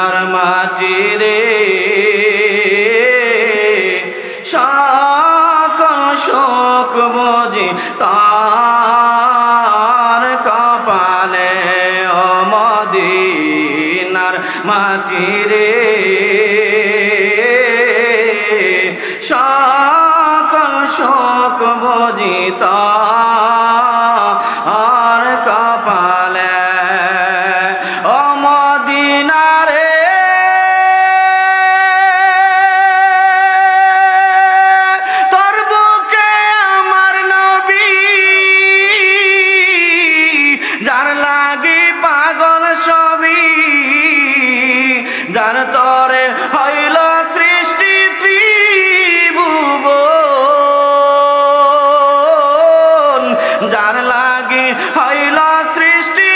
মদিনার মাটি রে। শোক বুঝি তার কপালে ও মদিনার মাটি রে। শোক বুঝি তার তরে হইল সৃষ্টি ত্রিভুব যার লাগে হইল সৃষ্টি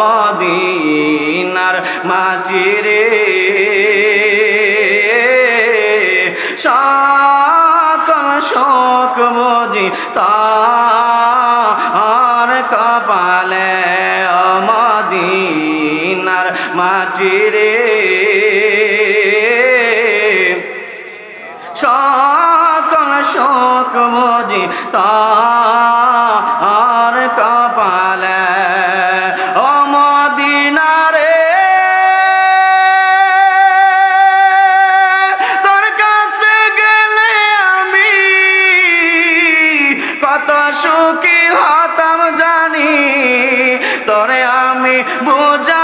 মদিনার মাটি রে। শোক বুঝি তার কপালে মদিনার মাটি রে। সকল শোক বুঝি তার কত সুখী হতাম জানি তরে আমি বুঝাব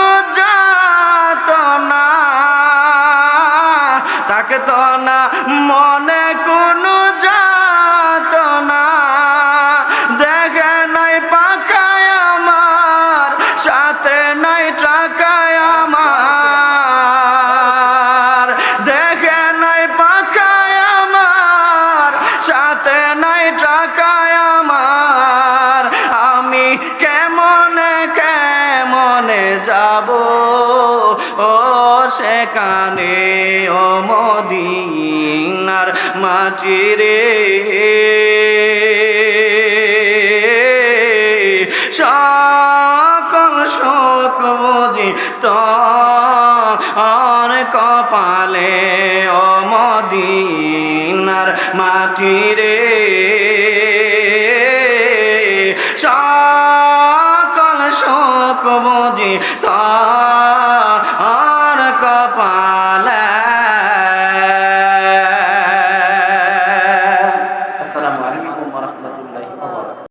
মনে কোনো যাত না দেখে নাই পাখায় আমার, সাথে নাই টাকায় আমার। দেখে নাই পাখায় আমার, সাথে নাই টাকায় আমার। আমি কেমনে কেমনে যাব? ও সেখানে ও মদিনার মাটি রে সকল শোক বুঝি আর কপালে ও মদিনার মাটি রে থাকব যে তার কপালে